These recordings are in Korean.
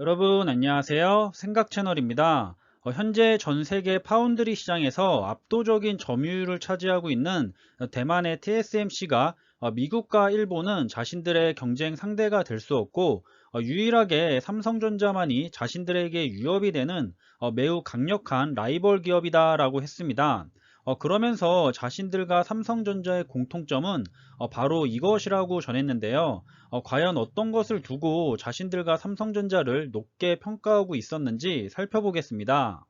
여러분 안녕하세요. 생각 채널입니다. 어, 현재 전 세계 파운드리 시장에서 압도적인 점유율을 차지하고 있는 대만의 TSMC가 어, 미국과 일본은 자신들의 경쟁 상대가 될 수 없고 어, 유일하게 삼성전자만이 자신들에게 위협이 되는 어, 매우 강력한 라이벌 기업이다 라고 했습니다 어, 그러면서 자신들과 삼성전자의 공통점은 어, 바로 이것이라고 전했는데요. 어, 과연 어떤 것을 두고 자신들과 삼성전자를 높게 평가하고 있었는지 살펴보겠습니다.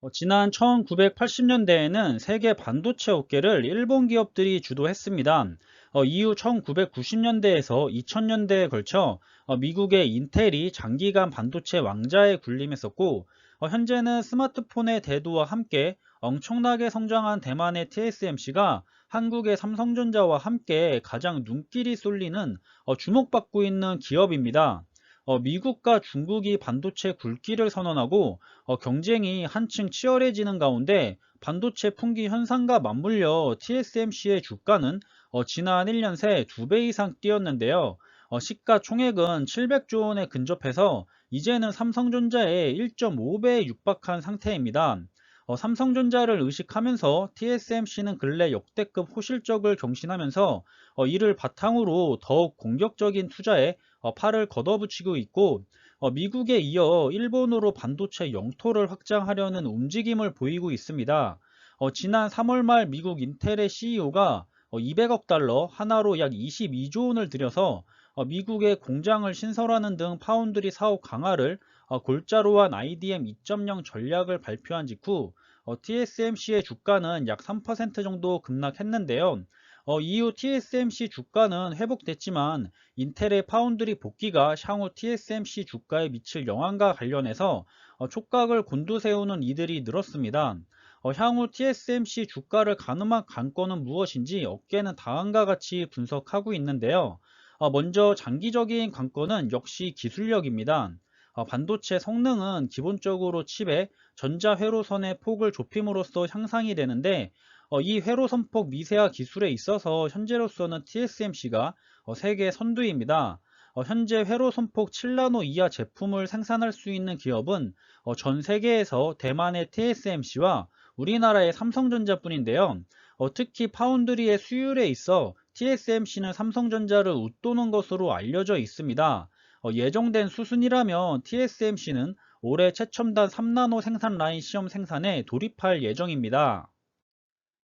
어, 지난 1980년대에는 세계 반도체 업계를 일본 기업들이 주도했습니다. 어, 이후 1990년대에서 2000년대에 걸쳐 어, 미국의 인텔이 장기간 반도체 왕자에 군림했었고 어, 현재는 스마트폰의 대두와 함께 엄청나게 성장한 대만의 TSMC가 한국의 삼성전자와 함께 가장 눈길이 쏠리는 어, 주목받고 있는 기업입니다. 어, 미국과 중국이 반도체 굴기를 선언하고 어, 경쟁이 한층 치열해지는 가운데 반도체 풍기 현상과 맞물려 TSMC의 주가는 어, 지난 1년 새 2배 이상 뛰었는데요. 어, 시가총액은 700조 원에 근접해서 이제는 삼성전자의 1.5배에 육박한 상태입니다. 어, 삼성전자를 의식하면서 TSMC는 근래 역대급 호실적을 경신하면서 어, 이를 바탕으로 더욱 공격적인 투자에 어, 팔을 걷어붙이고 있고 어, 미국에 이어 일본으로 반도체 영토를 확장하려는 움직임을 보이고 있습니다. 어, 지난 3월 말 미국 인텔의 CEO가 200억 달러 하나로 약 22조 원을 들여서 어, 미국의 공장을 신설하는 등 파운드리 사업 강화를 어, 골자로 한 IDM 2.0 전략을 발표한 직후 어, TSMC의 주가는 약 3% 정도 급락했는데요. 어, 이후 TSMC 주가는 회복됐지만 인텔의 파운드리 복귀가 향후 TSMC 주가에 미칠 영향과 관련해서 어, 촉각을 곤두세우는 이들이 늘었습니다. 어, 향후 TSMC 주가를 가늠한 관건은 무엇인지 업계는 다음과 같이 분석하고 있는데요. 어, 먼저 장기적인 관건은 역시 기술력입니다. 어, 반도체 성능은 기본적으로 칩의 전자 회로선의 폭을 좁힘으로써 향상이 되는데 어, 이 회로선 폭 미세화 기술에 있어서 현재로서는 TSMC가 어, 세계 선두입니다. 어, 현재 회로선 폭 7나노 이하 제품을 생산할 수 있는 기업은 어, 전 세계에서 대만의 TSMC와 우리나라의 삼성전자뿐인데요. 어, 특히 파운드리의 수율에 있어 TSMC는 삼성전자를 웃도는 것으로 알려져 있습니다. 어, 예정된 수순이라면 TSMC는 올해 최첨단 3나노 생산 라인 시험 생산에 돌입할 예정입니다.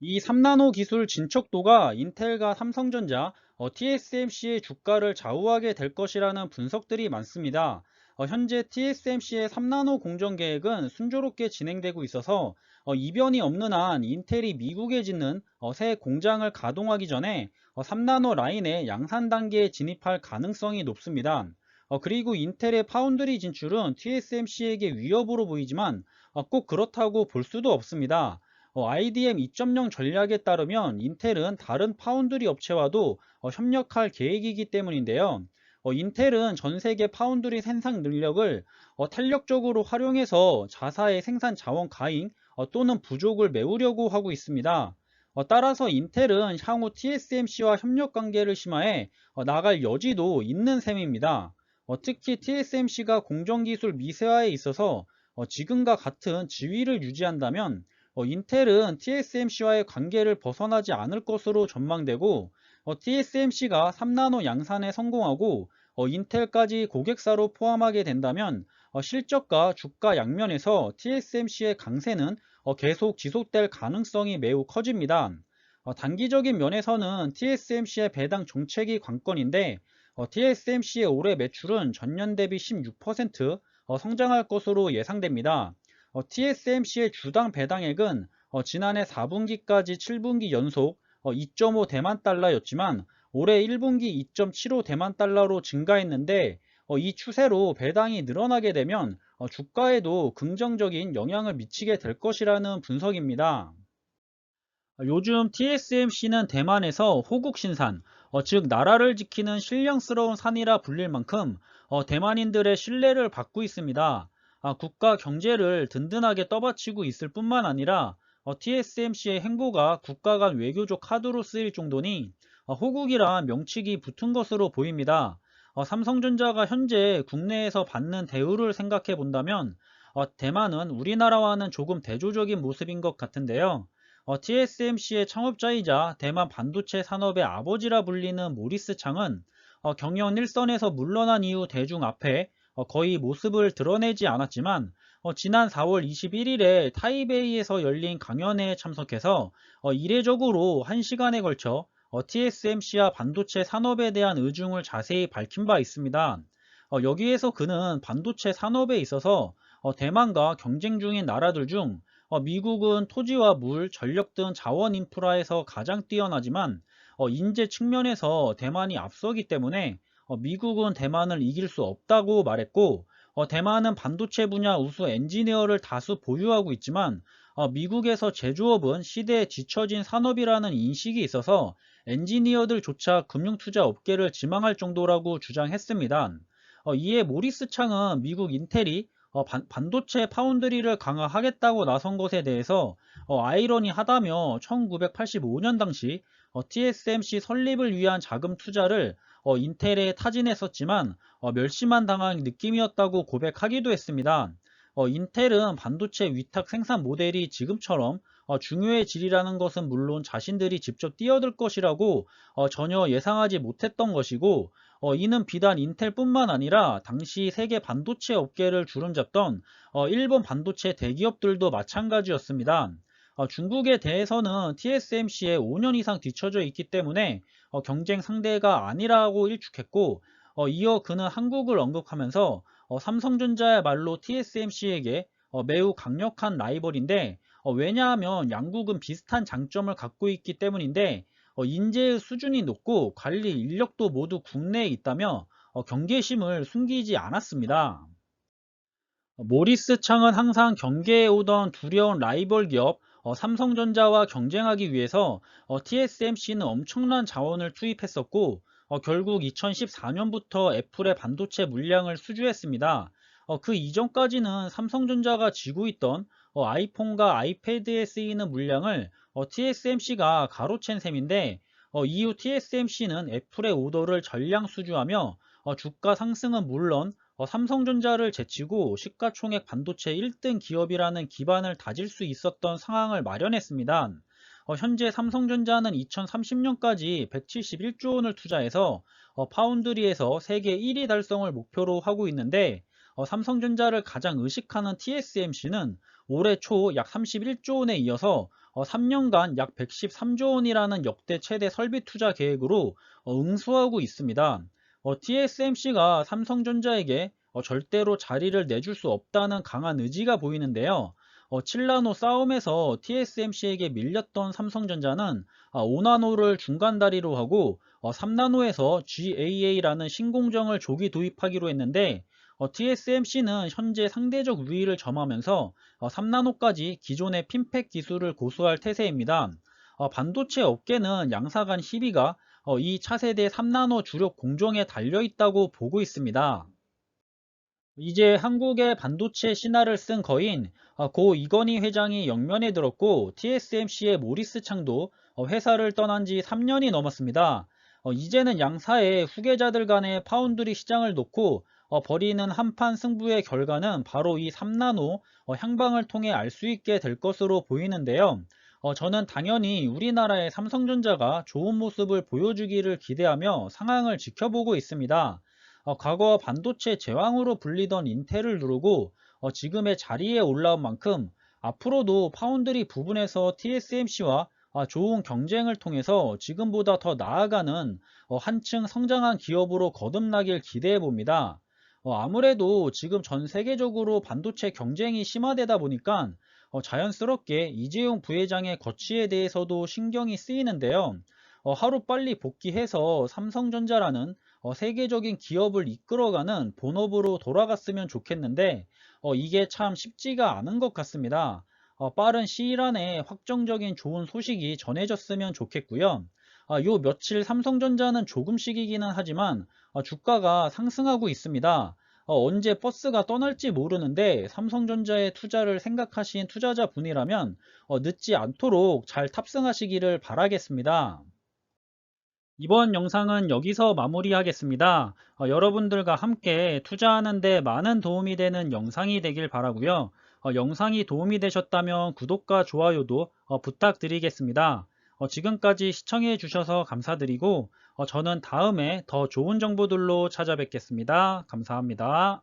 이 3나노 기술 진척도가 인텔과 삼성전자, 어, TSMC의 주가를 좌우하게 될 것이라는 분석들이 많습니다. 어, 현재 TSMC의 3나노 공정 계획은 순조롭게 진행되고 있어서 어, 이변이 없는 한 인텔이 미국에 짓는 어, 새 공장을 가동하기 전에 3나노 라인의 양산 단계에 진입할 가능성이 높습니다. 어, 그리고 인텔의 파운드리 진출은 TSMC에게 위협으로 보이지만 어, 꼭 그렇다고 볼 수도 없습니다. 어, IDM 2.0 전략에 따르면 인텔은 다른 파운드리 업체와도 어, 협력할 계획이기 때문인데요. 어, 인텔은 전 세계 파운드리 생산 능력을 어, 탄력적으로 활용해서 자사의 생산 자원 가잉 어, 또는 부족을 메우려고 하고 있습니다. 어, 따라서 인텔은 향후 TSMC와 협력 관계를 심화해 어, 나갈 여지도 있는 셈입니다. 어, 특히 TSMC가 공정기술 미세화에 있어서 어, 지금과 같은 지위를 유지한다면 어, 인텔은 TSMC와의 관계를 벗어나지 않을 것으로 전망되고 TSMC가 3나노 양산에 성공하고 인텔까지 고객사로 포함하게 된다면 실적과 주가 양면에서 TSMC의 강세는 계속 지속될 가능성이 매우 커집니다. 단기적인 면에서는 TSMC의 배당 정책이 관건인데 어, TSMC의 올해 매출은 전년 대비 16% 어, 성장할 것으로 예상됩니다. 어, TSMC의 주당 배당액은 어, 지난해 4분기까지 7분기 연속 2.5 대만 달러였지만 올해 1분기 2.75 대만 달러로 증가했는데 어, 이 추세로 배당이 늘어나게 되면 어, 주가에도 긍정적인 영향을 미치게 될 것이라는 분석입니다. 요즘 TSMC는 대만에서 호국 신산, 어, 즉 나라를 지키는 신령스러운 산이라 불릴 만큼 어, 대만인들의 신뢰를 받고 있습니다. 아, 국가 경제를 든든하게 떠받치고 있을 뿐만 아니라 어, TSMC의 행보가 국가 간 외교적 카드로 쓰일 정도니 어, 호국이란 명칭이 붙은 것으로 보입니다. 어, 삼성전자가 현재 국내에서 받는 대우를 생각해 본다면 어, 대만은 우리나라와는 조금 대조적인 모습인 것 같은데요. 어, TSMC의 창업자이자 대만 반도체 산업의 아버지라 불리는 모리스 창은 어, 경영 일선에서 물러난 이후 대중 앞에 어, 거의 모습을 드러내지 않았지만 어, 지난 4월 21일에 타이베이에서 열린 강연회에 참석해서 어, 이례적으로 1시간에 걸쳐 어, TSMC와 반도체 산업에 대한 의중을 자세히 밝힌 바 있습니다. 어, 여기에서 그는 반도체 산업에 있어서 어, 대만과 경쟁 중인 나라들 중 어, 미국은 토지와 물, 전력 등 자원 인프라에서 가장 뛰어나지만 어, 인재 측면에서 대만이 앞서기 때문에 어, 미국은 대만을 이길 수 없다고 말했고 어, 대만은 반도체 분야 우수 엔지니어를 다수 보유하고 있지만 어, 미국에서 제조업은 시대에 뒤처진 산업이라는 인식이 있어서 엔지니어들조차 금융투자 업계를 지망할 정도라고 주장했습니다. 어, 이에 모리스 창은 미국 인텔이 어, 반, 도체 파운드리를 강화하겠다고 나선 것에 대해서 어, 아이러니하다며 1985년 당시 어, TSMC 설립을 위한 자금 투자를 어, 인텔에 타진했었지만 어, 멸시만 당한 느낌이었다고 고백하기도 했습니다. 어, 인텔은 반도체 위탁 생산 모델이 지금처럼 어, 중요해지리라는 것은 물론 자신들이 직접 뛰어들 것이라고 어, 전혀 예상하지 못했던 것이고 어, 이는 비단 인텔뿐만 아니라 당시 세계 반도체 업계를 주름잡던 어, 일본 반도체 대기업들도 마찬가지였습니다. 어, 중국에 대해서는 TSMC에 5년 이상 뒤처져 있기 때문에 어, 경쟁 상대가 아니라고 일축했고 어, 이어 그는 한국을 언급하면서 어, 삼성전자의 말로 TSMC에게 어, 매우 강력한 라이벌인데 어, 왜냐하면 양국은 비슷한 장점을 갖고 있기 때문인데 어, 인재의 수준이 높고 관리 인력도 모두 국내에 있다며 어, 경계심을 숨기지 않았습니다. 어, 모리스 창은 항상 경계에 오던 두려운 라이벌 기업 어, 삼성전자와 경쟁하기 위해서 어, TSMC는 엄청난 자원을 투입했었고 어, 결국 2014년부터 애플의 반도체 물량을 수주했습니다. 어, 그 이전까지는 삼성전자가 쥐고 있던 어, 아이폰과 아이패드에 쓰이는 물량을 어, TSMC가 가로챈 셈인데 어, 이후 TSMC는 애플의 오더를 전량 수주하며 어, 주가 상승은 물론 어, 삼성전자를 제치고 시가총액 반도체 1등 기업이라는 기반을 다질 수 있었던 상황을 마련했습니다. 어, 현재 삼성전자는 2030년까지 171조 원을 투자해서 어, 파운드리에서 세계 1위 달성을 목표로 하고 있는데 어, 삼성전자를 가장 의식하는 TSMC는 올해 초 약 31조 원에 이어서 3년간 약 113조 원이라는 역대 최대 설비 투자 계획으로 응수하고 있습니다. TSMC가 삼성전자에게 절대로 자리를 내줄 수 없다는 강한 의지가 보이는데요. 어, 7나노 싸움에서 TSMC에게 밀렸던 삼성전자는 5나노를 아, 중간 다리로 하고 어, 3나노에서 GAA라는 신공정을 조기 도입하기로 했는데 어, TSMC는 현재 상대적 우위를 점하면서 어, 3나노까지 기존의 핀팩 기술을 고수할 태세입니다. 어, 반도체 업계는 양사간 시비가 어, 이 차세대 3나노 주력 공정에 달려 있다고 보고 있습니다. 이제 한국의 반도체 신화를 쓴 거인 어, 고 이건희 회장이 영면에 들었고 TSMC의 모리스 창도 어, 회사를 떠난 지 3년이 넘었습니다. 어, 이제는 양사의 후계자들 간의 파운드리 시장을 놓고 벌이는 한판 승부의 결과는 바로 이 3나노 향방을 통해 알 수 있게 될 것으로 보이는데요. 저는 당연히 우리나라의 삼성전자가 좋은 모습을 보여주기를 기대하며 상황을 지켜보고 있습니다. 어, 과거 반도체 제왕으로 불리던 인텔을 누르고 어, 지금의 자리에 올라온 만큼 앞으로도 파운드리 부분에서 TSMC와 아, 좋은 경쟁을 통해서 지금보다 더 나아가는 어, 한층 성장한 기업으로 거듭나길 기대해 봅니다. 어, 아무래도 지금 전 세계적으로 반도체 경쟁이 심화되다 보니까 어, 자연스럽게 이재용 부회장의 거취에 대해서도 신경이 쓰이는데요. 어, 하루 빨리 복귀해서 삼성전자라는 어, 세계적인 기업을 이끌어가는 본업으로 돌아갔으면 좋겠는데 어, 이게 참 쉽지가 않은 것 같습니다. 어, 빠른 시일 안에 확정적인 좋은 소식이 전해졌으면 좋겠고요. 아, 요 며칠 삼성전자는 조금씩이기는 하지만 아, 주가가 상승하고 있습니다. 어, 언제 버스가 떠날지 모르는데 삼성전자에 투자를 생각하신 투자자분이라면 어, 늦지 않도록 잘 탑승하시기를 바라겠습니다. 이번 영상은 여기서 마무리하겠습니다. 어, 여러분들과 함께 투자하는데 많은 도움이 되는 영상이 되길 바라고요. 어, 영상이 도움이 되셨다면 구독과 좋아요도 어, 부탁드리겠습니다. 어, 지금까지 시청해 주셔서 감사드리고 어, 저는 다음에 더 좋은 정보들로 찾아뵙겠습니다. 감사합니다.